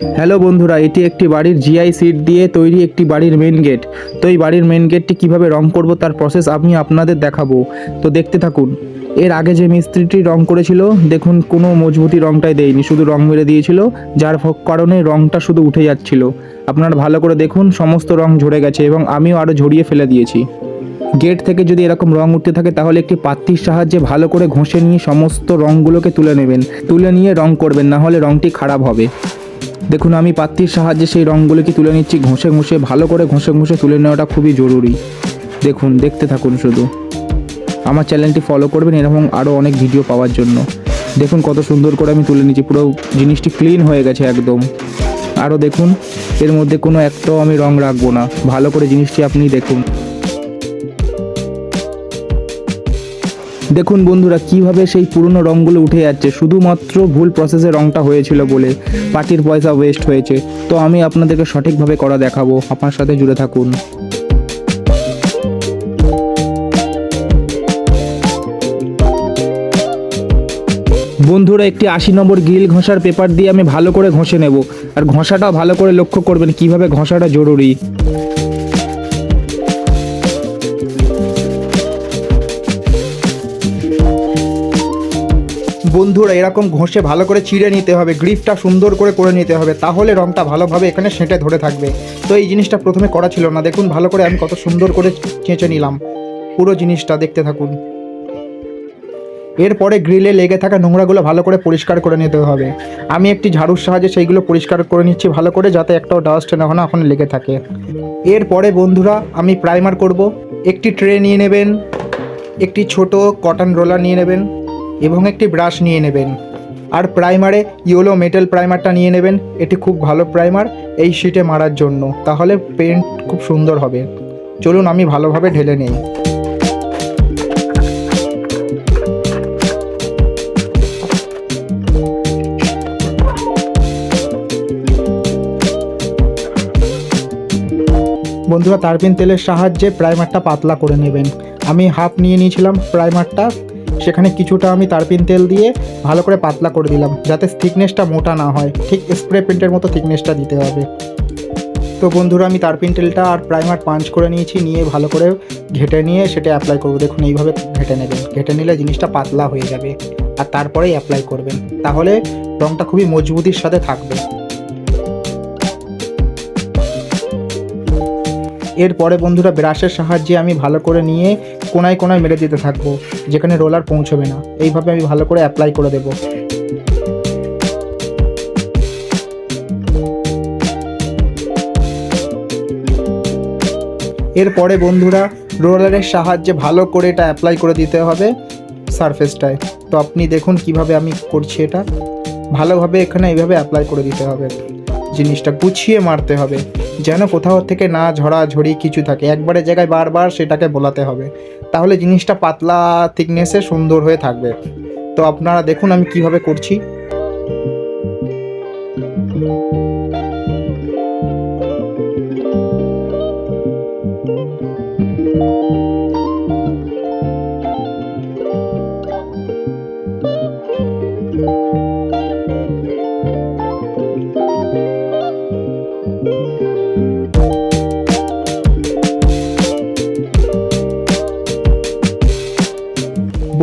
Hello বন্ধুরা, এটি একটি বাড়ির জিআই সিট দিয়ে তৈরি একটি বাড়ির মেন গেট তো এই বাড়ির মেন গেটটি কীভাবে রং করব তার প্রসেস আমি আপনাদের দেখাবো। তো দেখতে থাকুন, এর আগে যে মিস্ত্রিটি রং করেছিল, দেখুন কোনো মজবুতি রংটাই দেয়নি, শুধু রং মেরে দিয়েছিল, যার কারণে রংটা শুধু উঠে যাচ্ছিল। আপনারা ভালো করে দেখুন, সমস্ত রং ঝরে গেছে এবং আমিও আরও ঝরিয়ে ফেলে দিয়েছি। গেট থেকে যদি এরকম রং উঠতে থাকে, তাহলে একটি পাত্তির সাহায্যে ভালো করে ঘষে নিয়ে সমস্ত রংগুলোকে তুলে নেবেন। তুলে নিয়ে রং করবেন, না হলে রংটি খারাপ হবে। দেখুন, আমি পাত্তির সাহায্যে সেই রঙগুলোকে তুলে নিচ্ছি। ঘষে ঘষে, ভালো করে ঘষে ঘষে তুলে নেওয়াটা খুবই জরুরি। দেখুন, দেখতে থাকুন শুধু। আমার চ্যানেলটি ফলো করবেন এরকম আরও অনেক ভিডিও পাওয়ার জন্য। দেখুন, কত সুন্দর করে আমি তুলে নিচ্ছি। পুরো জিনিসটি ক্লিন হয়ে গেছে একদম। আরও দেখুন, এর মধ্যে কোনো একটাও আমি রং রাখব না। ভালো করে জিনিসটি আপনি দেখুন। দেখুন বন্ধুরা, কীভাবে সেই পুরনো রঙগুলো উঠে যাচ্ছে। শুধুমাত্র ভুল প্রসেসে রঙটা হয়েছিল বলে পার্টির পয়সা ওয়েস্ট হয়েছে। তো আমি আপনাদেরকে সঠিকভাবে করা দেখাবো। আপনার সাথে জুড়ে থাকুন। বন্ধুরা, একটি আশি নম্বর গ্রিল ঘষার পেপার দিয়ে আমি ভালো করে ঘষে নেব। আর ঘষাটা ভালো করে লক্ষ্য করবেন কীভাবে ঘষাটা জরুরি। বন্ধুরা, এরকম ঘষে ভালো করে চিড়ে নিতে হবে গ্রিফটা সুন্দর করে করে নিতে হবে, তাহলে রংটা ভালোভাবে এখানে সেঁটে ধরে থাকবে। তো এই জিনিসটা প্রথমে করা ছিল না, দেখুন ভালো করে আমি কত সুন্দর করে চেঁচে নিলাম। পুরো জিনিসটা দেখতে থাকুন। এরপরে গ্রিলে লেগে থাকা নোংরাগুলো ভালো করে পরিষ্কার করে নিতে হবে। আমি একটি ঝাড়ুর সাহায্যে সেইগুলো পরিষ্কার করে নিচ্ছি ভালো করে, যাতে একটাও ডাস্ট না না এখন লেগে থাকে। এরপরে বন্ধুরা, আমি প্রাইমার করব। একটি ট্রে নিয়ে নেবেন, একটি ছোট কটন রোলার নিয়ে নেবেন। এবং একটি ব্রাশ নিয়ে নেবেন। আর প্রাইমারে ইয়েলো মেটাল প্রাইমারটা নিয়ে নেবেন। এটি খুব ভালো প্রাইমার, এই শিটে মারার জন্য। তাহলে পেন্ট খুব সুন্দর হবে। চলুন, আমি ভালোভাবে ঢেলে নেই। বন্ধুরা, তারপিন তেলের সাহায্যে প্রাইমারটা পাতলা করে নেবেন। আমি হাফ নিয়ে নিয়েছিলাম প্রাইমারটা। সেখানে কিছুটা আমি তারপিন তেল দিয়ে ভালো করে পাতলা করে দিলাম, যাতে থিকনেসটা মোটা না হয়। ঠিক স্প্রে পেন্টের মতো থিকনেসটা দিতে হবে। তো বন্ধুরা, আমি তারপিন তেলটা আর প্রাইমার পাঞ্চ করে নিয়েছি, নিয়ে ভালো করে ঘেটে নিয়ে সেটা অ্যাপ্লাই করব। দেখুন, এইভাবে ঘেটে নেবেন। ঘেটে নিলে জিনিসটা পাতলা হয়ে যাবে আর তারপরেই অ্যাপ্লাই করবেন। তাহলে রঙটা খুবই মজবুতির সাথে থাকবে। এরপরে বন্ধুরা, ব্রাশের সাহায্যে আমি ভালো করে নিয়ে কোনায় কোনায় মেরে দিতে থাকব, যেখানে রোলার পৌঁছবে না। এইভাবে আমি ভালো করে অ্যাপ্লাই করে দেবো। এরপরে বন্ধুরা রোলারের সাহায্যে ভালো করে এটা অ্যাপ্লাই করে দিতে হবে সারফেসটায় তো আপনি দেখুন কীভাবে আমি করছি এটা। ভালোভাবে এখানে এইভাবে অ্যাপ্লাই করে দিতে হবে। জিনিসটা গুছিয়ে মারতে হবে। যেন কোথাও থেকে না ঝরা ঝড়ি কিছু থাকে। একবারে জায়গায় বারবার সেটাকে বোলাতে হবে। তাহলে জিনিসটা পাতলা থিকনেসে সুন্দর হয়ে থাকবে। তো আপনারা দেখুন আমি কীভাবে করছি।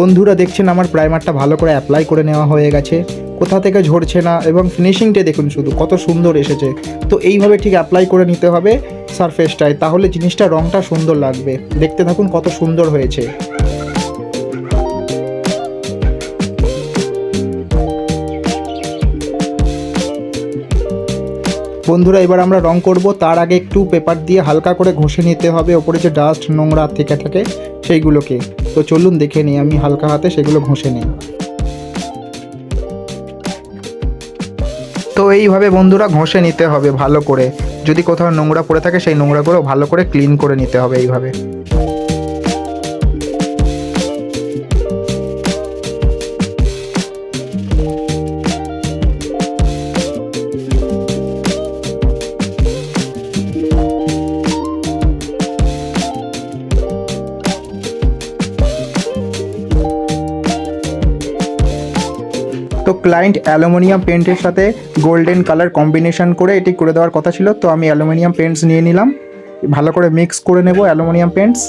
বন্ধুরা দেখছেন আমার প্রাইমারটা ভালো করে অ্যাপ্লাই করে নেওয়া হয়ে গেছে। কোথা থেকে ঝরছে না এবং ফিনিশিংটা দেখুন শুধু, কত সুন্দর এসেছে। তো এইভাবে ঠিক অ্যাপ্লাই করে নিতে হবে সারফেসটায় তাহলে জিনিসটা রংটা সুন্দর লাগবে। দেখতে থাকুন কত সুন্দর হয়েছে। বন্ধুরা, এবার আমরা রং করব। তার আগে একটু পেপার দিয়ে হালকা করে ঘষে নিতে হবে। ওপরে যে ডাস্ট নোংরা থেকে থাকে, সেইগুলোকে। তো চলুন দেখে নিই, আমি হালকা হাতে সেগুলো ঘষে নিই। তো এইভাবে বন্ধুরা ঘষে নিতে হবে ভালো করে। যদি কোথাও নোংরা পড়ে থাকে, সেই নোংরাগুলো ভালো করে ক্লিন করে নিতে হবে এইভাবে। তো ক্লায়েন্ট অ্যালুমিনিয়াম পেন্টের সাথে গোল্ডেন কালার কম্বিনেশন করে এটি করে দেওয়ার কথা ছিল, তো আমি অ্যালুমিনিয়াম পেন্টস নিয়ে নিলাম। ভালো করে মিক্স করে নেব অ্যালুমিনিয়াম পেন্টস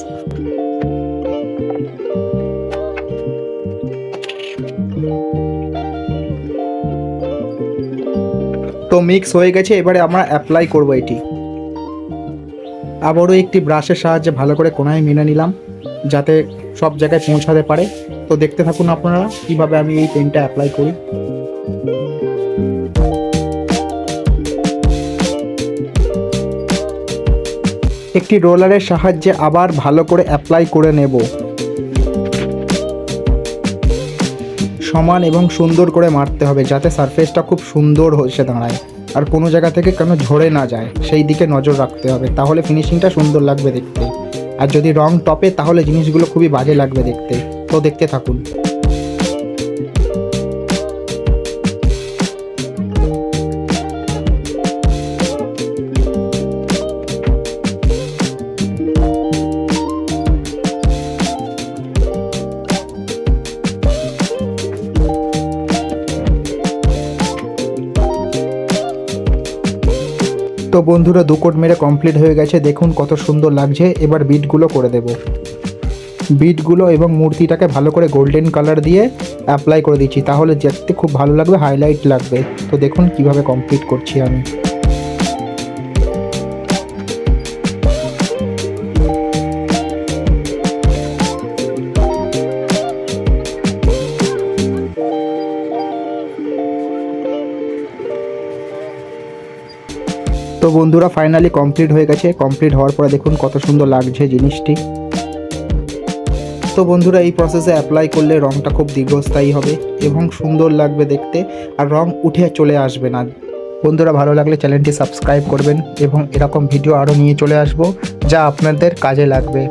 তো মিক্স হয়ে গেছে, এবারে আমরা অ্যাপ্লাই করব এটি। আবারও একটি ব্রাশের সাহায্যে ভালো করে কোনায় মেনে নিলাম। যাতে সব জায়গায় পৌঁছাতে পারে। তো দেখতে থাকুন আপনারা কীভাবে আমি এই পেনটা অ্যাপ্লাই করি। একটি রোলারের সাহায্যে আবার ভালো করে অ্যাপ্লাই করে নেব। সমান এবং সুন্দর করে মারতে হবে যাতে সারফেসটা খুব সুন্দর এসে দাঁড়ায়। আর কোনো জায়গা থেকে কেন ঝরে না যায়, সেই দিকে নজর রাখতে হবে। তাহলে ফিনিশিংটা সুন্দর লাগবে দেখতে। আর যদি রং টপে তাহলে জিনিসগুলো খুবই বাজে লাগবে দেখতে। তো দেখতে থাকুন। তো বন্ধুরা দুকোট মেরে কমপ্লিট হয়ে গেছে। দেখুন কত সুন্দর লাগছে। এবার বিটগুলো করে দেব। বিটগুলো এবং মূর্তিটাকে ভালো করে গোল্ডেন কালার দিয়ে অ্যাপ্লাই করে দিচ্ছি। তাহলে দেখতে খুব ভালো লাগবে হাইলাইট লাগবে। তো দেখুন কীভাবে কমপ্লিট করছি আমি। বন্ধুরা ফাইনালি কমপ্লিট হয়ে গেছে। কমপ্লিট হওয়ার পরে দেখুন কত সুন্দর লাগছে জিনিসটি। তো বন্ধুরা, এই প্রসেসে অ্যাপ্লাই করলে রঙটা খুব দীর্ঘস্থায়ী হবে এবং সুন্দর লাগবে দেখতে আর রং উঠে চলে আসবে না। বন্ধুরা, ভালো লাগলে চ্যানেলটি সাবস্ক্রাইব করবেন এবং এরকম ভিডিও আরও নিয়ে চলে আসব যা আপনাদের কাজে লাগবে।